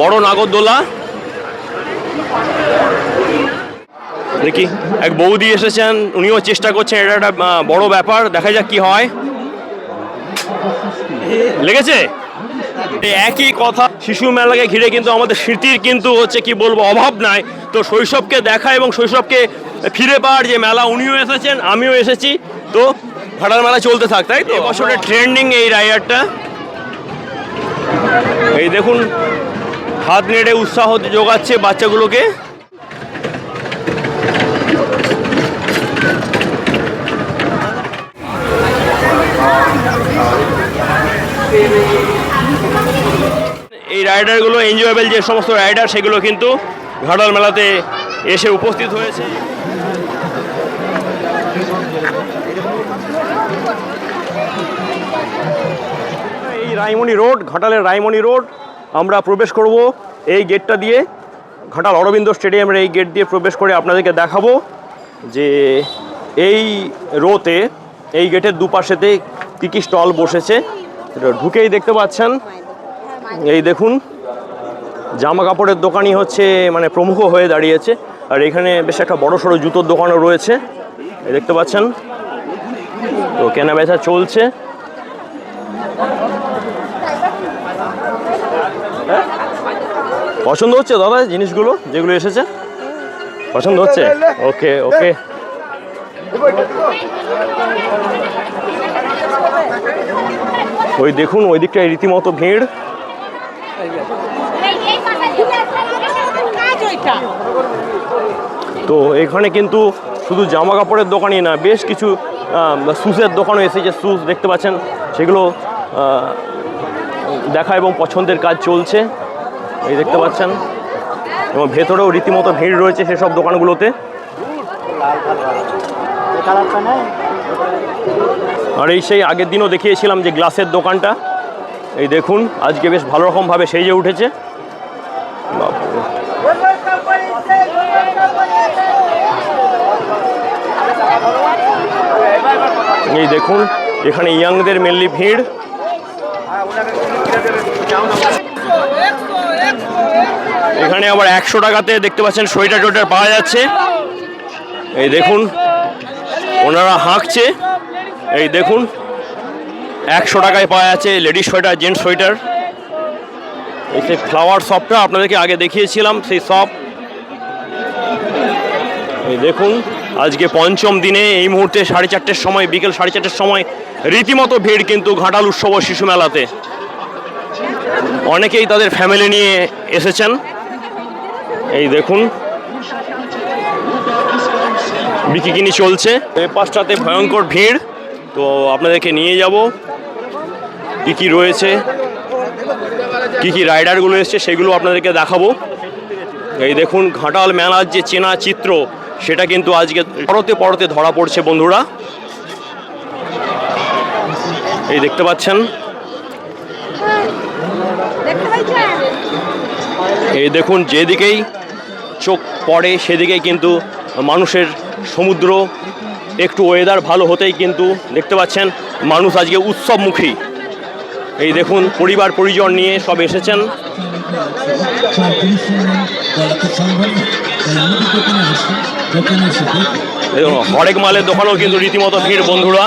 বড় নাগরদোলা। দেখি এক বৌদি এসেছেন উনিও চেষ্টা করছেন এটা একটা বড় ব্যাপার দেখা যাক কি হয়। লেগেছে? একই কথা শিশু মেলাকে ঘিরে কিন্তু আমাদের স্মৃতির কিন্তু হচ্ছে কি বলব অভাব নাই। তো শৈশবকে দেখা এবং শৈশবকে ফিরে পাওয়ার যে মেলা উনিও এসেছেন আমিও এসেছি। তো ঘাটাল মেলা চলতে থাক তাই তো? বছরের ট্রেন্ডিং এই রাইডারটা এই দেখুন হাত নেড়ে উৎসাহ যোগাচ্ছে বাচ্চাগুলোকে। এই রাইডারগুলো এনজয়েবল যে সমস্ত রাইডার, সেগুলো কিন্তু ঘাটাল মেলাতে এসে উপস্থিত হয়েছে। এই রায়মণি রোড, ঘাটালের রায়মণি রোড আমরা প্রবেশ করব এই গেটটা দিয়ে। ঘাটাল অরবিন্দ স্টেডিয়ামের এই গেট দিয়ে প্রবেশ করে আপনাদেরকে দেখাবো যে এই রোতে, এই গেটের দুপাশেতে কী কী স্টল বসেছে। ঢুকেই দেখতে পাচ্ছেন। এই দেখুন জামা কাপড়ের দোকানই হচ্ছে মানে প্রমুখ হয়ে দাঁড়িয়েছে। আর এখানে বেশ একটা বড় সড়ো জুতোর দোকানও রয়েছে। দেখতে পাচ্ছেন। তো কেনা বেচা চলছে? পছন্দ হচ্ছে দাদা জিনিসগুলো যেগুলো এসেছে? পছন্দ হচ্ছে? ওকে ওকে। ওই দেখুন, ওই দিকটায় রীতিমতো ভিড়। তো এখানে কিন্তু শুধু জামা কাপড়ের দোকানই না, বেশ কিছু শুজের দোকানও এসেছে শুজ দেখতে পাচ্ছেন। সেগুলো দেখা এবং পছন্দের কাজ চলছে। এই দেখতে পাচ্ছেন। এবং ভেতরেও রীতিমতো ভিড় রয়েছে সেসব দোকানগুলোতে। আর এই সেই আগের দিনও দেখিয়েছিলাম যে গ্লাসের দোকানটা। এই দেখুন, আজকে বেশ ভালো রকমভাবে সেজে উঠেছে। এই দেখুন, এখানে ইয়াংদের মেনলি ভিড়। এখানে আবার একশো টাকাতে দেখতে পাচ্ছেন সোয়েটার টোয়েটার পাওয়া যাচ্ছে। এই দেখুন, ওনারা হাঁকছে। এই দেখুন, একশো টাকায় পাওয়া যাচ্ছে লেডিস সোয়েটার, জেন্টস সোয়েটার। এই সেই ফ্লাওয়ার শপটা আপনাদেরকে আগে দেখিয়েছিলাম, সেই শপ এই দেখুন, আজকে পঞ্চম দিনে এই মুহূর্তে সাড়ে চারটের সময়, বিকেল সাড়ে চারটের সময় রীতিমতো ভিড় কিন্তু ঘাটাল উৎসব শিশু মেলাতে। অনেকেই তাদের ফ্যামিলি নিয়ে এসেছেন। এই দেখুন। বিকিকিনি চলছে। এই পাশটাতে ভয়ঙ্কর ভিড়। তো আপনাদেরকে নিয়ে যাব। কি কি রয়েছে? কি কি রাইডারগুলো এসছে সেগুলো আপনাদেরকে দেখাবো। এই দেখুন, ঘাটাল মেলার যে চেনা চিত্র, সেটা কিন্তু আজকে পরতে পরতে ধরা পড়ছে বন্ধুরা। এই দেখতে পাচ্ছেন? দেখতে পাইছেন এই দেখুন যেদিকেই চোখ পড়ে সেদিকেই কিন্তু মানুষের সমুদ্র একটু ওয়েদার ভালো হতেই কিন্তু দেখতে পাচ্ছেন মানুষ আজকে উৎসবমুখী এই দেখুন পরিবার পরিজন নিয়ে সব এসেছেন হরেক মালের দোকানেও কিন্তু রীতিমতো ভিড়, বন্ধুরা।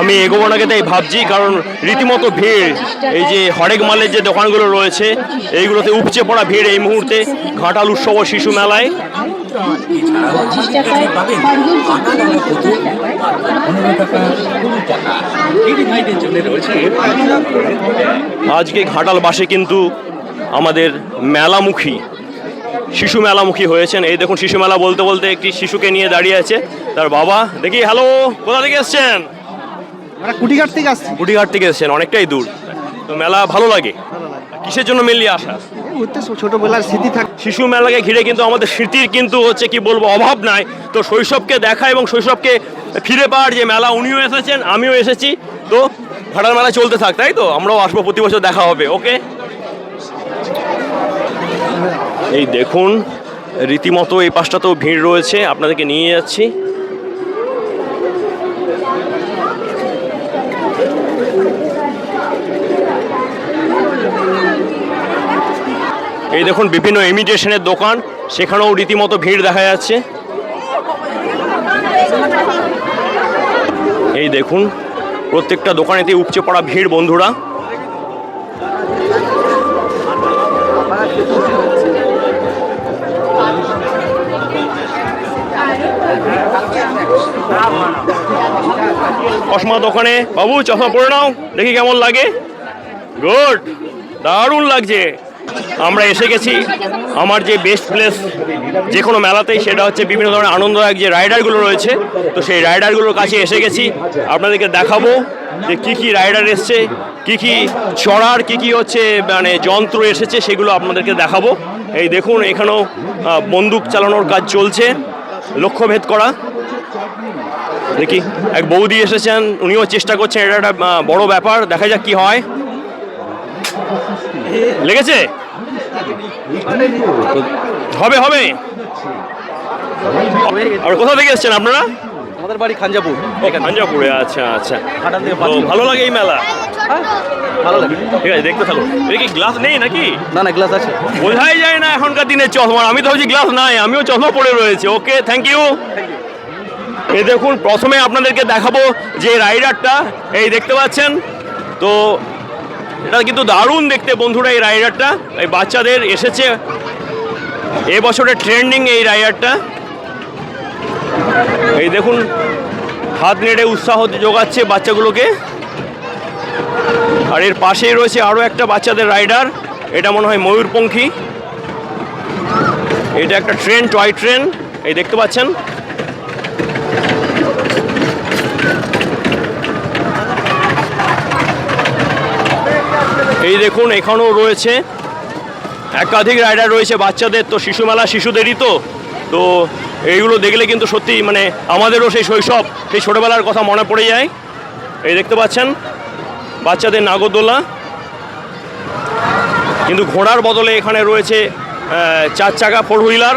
আমি এগোবো নাকি তাই ভাবছি, কারণ রীতিমতো ভিড়। এই যে হরেক মালের যে দোকানগুলো রয়েছে, এইগুলোতে উপচে পড়া ভিড় এই মুহূর্তে। ঘাটাল উৎসব শিশু মেলায়। পনেরো টাকা কুড়ি টাকা এই রয়েছে আজকে ঘাটালবাসী কিন্তু আমাদের মেলামুখী শিশু মেলামুখী হয়েছেন। এই দেখুন শিশু মেলা বলতে বলতে একটি শিশুকে নিয়ে দাঁড়িয়ে আছে। তার বাবা দেখি হ্যালো কোথা থেকে এসছেন? কুটিঘাট থেকে আসছি। কুটিঘাট থেকে এসছেন অনেকটাই দূর। তো মেলা ভালো লাগে? কিসের জন্য মেনলি আসা? ছোটবেলার স্মৃতি থাক শিশু মেলাকে ঘিরে কিন্তু আমাদের স্মৃতির কিন্তু হচ্ছে কি বলব অভাব নাই। তো শৈশবকে দেখা এবং শৈশবকে ফিরে পাওয়ার যে মেলা উনিও এসেছেন আমিও এসেছি। তো ভাড়ার মেলা চলতে থাক তাই তো? আমরাও আসব প্রতি বছর দেখা হবে ওকে? এই দেখুন রীতিমতো এই পাশটাতেও ভিড় রয়েছে আপনাদেরকে নিয়ে যাচ্ছি। এই দেখুন, বিভিন্ন ইমিটেশনের দোকান, সেখানেও রীতিমতো ভিড় দেখা যাচ্ছে। এই দেখুন, প্রত্যেকটা দোকানেতে উপচে পড়া ভিড়, বন্ধুরা। চশমা দোকানে। বাবু, চশমা পরে নাও, দেখি কেমন লাগে। গুড, দারুণ লাগছে। আমরা এসে গেছি। আমার যে বেস্ট প্লেস যে কোনো মেলাতেই, সেটা হচ্ছে বিভিন্ন ধরনের আনন্দদায়ক যে রাইডারগুলো রয়েছে, তো সেই রাইডারগুলোর কাছে এসে গেছি। আপনাদেরকে দেখাবো যে কি কি রাইডার এসছে, কি কি চড়ার, কি কি হচ্ছে মানে যন্ত্র এসেছে, সেগুলো আপনাদেরকে দেখাবো। এই দেখুন, এখানেও বন্দুক চালানোর কাজ চলছে। লক্ষ্যভেদ করা। দেখি এক বৌদি এসেছেন উনিও চেষ্টা করছেন এটা একটা বড় ব্যাপার দেখা যাক কি হয়। লেগেছে? হবে হবে। আর কোথা থেকে এসেছেন আপনারা? আমাদের বাড়ি খাঞ্জাপুর। পাঞ্জাবপুরে আচ্ছা আচ্ছা। থেকে ভালো লাগে এই মেলা? ভালো লাগে। ঠিক আছে দেখতে থাকুন। এটা কি গ্লাস নেই নাকি? না না গ্লাস আছে। বোঝাই যায় না এখনকার দিনের চশমা। আমি তো ভাবছি গ্লাস নাই আমিও চশমা পরে রয়েছে। ওকে থ্যাংক ইউ এই দেখুন, প্রথমে আপনাদেরকে দেখাবো যে রাইডারটা, এই দেখতে পাচ্ছেন? তো এটা কিন্তু দারুণ দেখতে বন্ধুরা এই রাইডারটা, এই বাচ্চাদের এসেছে। এ বছরের ট্রেন্ডিং এই রাইডারটা। এই দেখুন, হাত নেড়ে উৎসাহ যোগাচ্ছে বাচ্চাগুলোকে। আর এর পাশেই রয়েছে আরও একটা বাচ্চাদের রাইডার, এটা মনে হয় ময়ূরপঙ্খী। এটা একটা ট্রেন, টয় ট্রেন, এই দেখতে পাচ্ছেন? এই দেখুন, এখানেও রয়েছে। একাধিক রাইডার রয়েছে বাচ্চাদের, তো শিশু মেলা শিশুদেরই তো। তো এইগুলো দেখলে কিন্তু সত্যি মানে আমাদেরও সেই শৈশব, সেই ছোটোবেলার কথা মনে পড়ে যায়। এই দেখতে পাচ্ছেন, বাচ্চাদের নাগরদোলা। কিন্তু ঘোড়ার বদলে এখানে রয়েছে চার চাকা ফোর হুইলার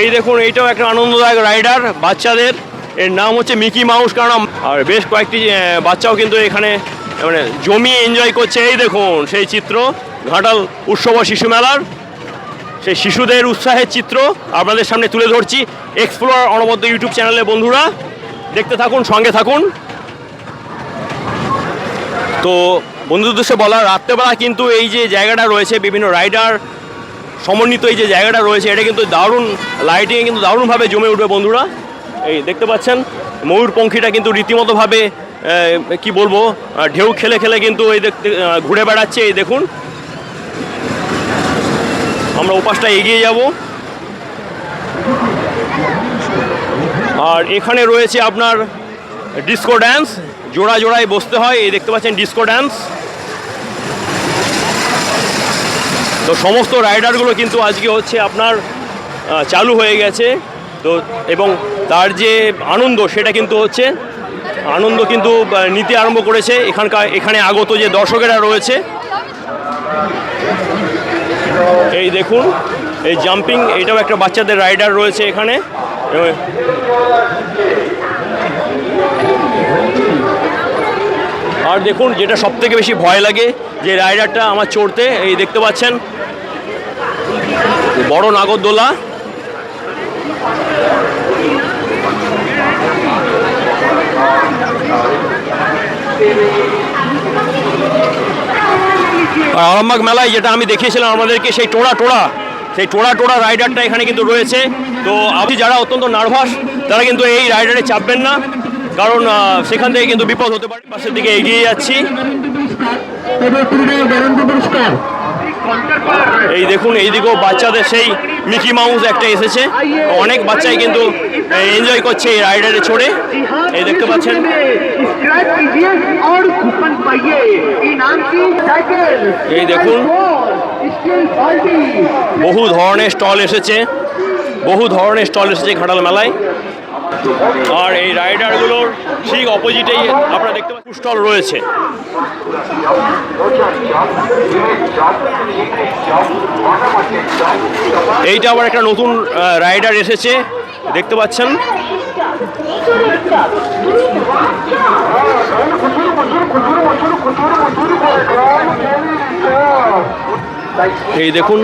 এই দেখুন, এইটাও একটা আনন্দদায়ক রাইডার বাচ্চাদের। এর নাম হচ্ছে মিকি মাউস কারণ আর বেশ কয়েকটি বাচ্চাও কিন্তু এখানে মানে জমিয়ে এনজয় করছে। এই দেখুন, সেই চিত্র, ঘাটাল উৎসব শিশু মেলার। সেই শিশুদের উৎসাহের চিত্র আপনাদের সামনে তুলে ধরছি এক্সপ্লোর অনবদ্য ইউটিউব চ্যানেলে, বন্ধুরা। দেখতে থাকুন, সঙ্গে থাকুন। তো, বন্ধুদের বলা, রাত্রেবেলা কিন্তু এই যে জায়গাটা রয়েছে, বিভিন্ন রাইডার, সমন্বিত এই যে জায়গাটা রয়েছে, এটা কিন্তু দারুণ লাইটিংয়ে কিন্তু দারুণভাবে জমে উঠবে, বন্ধুরা। এই দেখতে পাচ্ছেন ময়ূরপঙ্খীটা কিন্তু রীতিমতোভাবে কি বলব ঢেউ খেলে খেলে কিন্তু এই দেখতে ঘুরে বেড়াচ্ছে, এই দেখুন। আমরা ওপাশটা এগিয়ে যাব। আর এখানে রয়েছে আপনার ডিস্কো ড্যান্স জোড়া জোড়ায় বসতে হয়, এই দেখতে পাচ্ছেন ডিস্কো ড্যান্স তো সমস্ত রাইডারগুলো কিন্তু আজকে হচ্ছে আপনার চালু হয়ে গেছে। তো এবং তার যে আনন্দ, সেটা কিন্তু হচ্ছে, আনন্দ কিন্তু নিতে আরম্ভ করেছে। এখানকার, এখানে আগত যে দর্শকেরা রয়েছে, এই দেখুন, এই জাম্পিং এটাও একটা বাচ্চাদের রাইডার রয়েছে এখানে। আর দেখুন, যেটা সব থেকে বেশি ভয় লাগে, যে রাইডারটা আমার চড়তে, এই দেখতে পাচ্ছেন, বড় নাগরদোলা। আর আরামবাগ মেলায় যেটা আমি দেখিয়েছিলাম আমাদেরকে, সেই টোড়া টোড়া, সেই টোড়া টোড়া রাইডারটা এখানে কিন্তু রয়েছে। তো আপনি যারা অত্যন্ত নার্ভাস, তারা কিন্তু এই রাইডারে চাপবেন না, কারণ সেখান থেকে কিন্তু বিপদ হতে পারে, পাশের দিকে এগিয়ে যাচ্ছি। এই দেখুন এইদিকেও বাচ্চাদের সেই মিকি মাউস একটা এসেছে। অনেক বাচ্চাই কিন্তু এনজয় করছে এই রাইডারে চড়ে এই দেখতে পাচ্ছেন। এই দেখুন, বহু ধরনের স্টল এসেছে। বহু ধরনের স্টল এসেছে ঘাটাল মেলায়। আর এই রাইডারগুলোর ঠিক অপোজিটেই আপনারা দেখতে পাচ্ছেন স্টল রয়েছে। এইটা আবার একটা নতুন রাইডার এসেছে, দেখতে পাচ্ছেন। এই দেখুন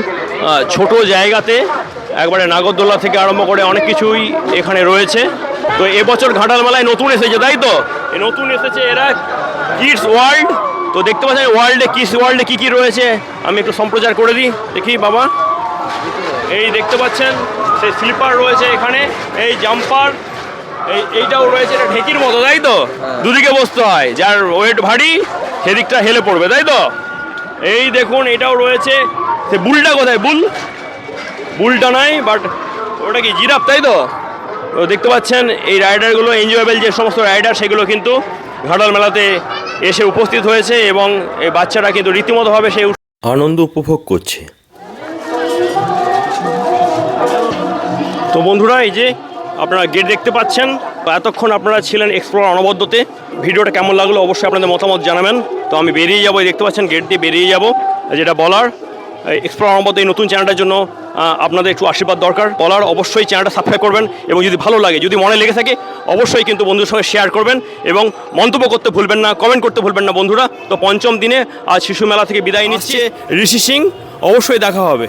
ছোট জায়গাতে একবারে নাগরদোলা থেকে আরম্ভ করে অনেক কিছুই এখানে রয়েছে। তো এবছর ঘাটাল মেলায় নতুন এসেছে তাই তো? এই নতুন এসেছে এরা কিডস ওয়ার্ল্ড তো দেখতে পাচ্ছেন ওয়ার্ল্ডে কিডস ওয়ার্ল্ডে কী কী রয়েছে? আমি একটু সম্প্রচার করে দিই দেখি বাবা। এই দেখতে পাচ্ছেন সেই স্লিপার রয়েছে এখানে এই জাম্পার এই এইটাও রয়েছে এটা ঢেকির মতো তাই তো? দুদিকে বসতে হয় যার ওয়েট ভারী সেদিকটা হেলে পড়বে তাই তো? এই দেখুন এটাও রয়েছে সে বুলটা কোথায় বুল? বুলটা নাই বাট ওটা কি জিরাফ তাই তো? তো দেখতে পাচ্ছেন এই রাইডারগুলো এনজয়েবল যে সমস্ত রাইডার সেগুলো কিন্তু ঘাটাল মেলাতে এসে উপস্থিত হয়েছে এবং এই বাচ্চারা কিন্তু রীতিমতোভাবে সেই আনন্দ উপভোগ করছে। তো বন্ধুরা এই যে আপনারা গেট দেখতে পাচ্ছেন এতক্ষণ আপনারা ছিলেন এক্সপ্লোর অনবদ্যতে ভিডিওটা কেমন লাগল অবশ্যই আপনাদের মতামত জানাবেন। তো আমি বেরিয়ে যাব দেখতে পাচ্ছেন গেট দিয়ে বেরিয়ে যাব যেটা বলার। এক্সপ্লোর অনবদ্য এই নতুন চ্যানেলটার জন্য আপনাদের একটু আশীর্বাদ দরকার। বলার অবশ্যই চ্যানেলটা সাবস্ক্রাইব করবেন এবং যদি ভালো লাগে, যদি মনে লেগে থাকে, অবশ্যই কিন্তু বন্ধুর সঙ্গে শেয়ার করবেন এবং মন্তব্য করতে ভুলবেন না কমেন্ট করতে ভুলবেন না বন্ধুরা। তো পঞ্চম দিনে আজ শিশু মেলা থেকে বিদায় নিচ্ছে। ঋষি সিং, অবশ্যই দেখা হবে।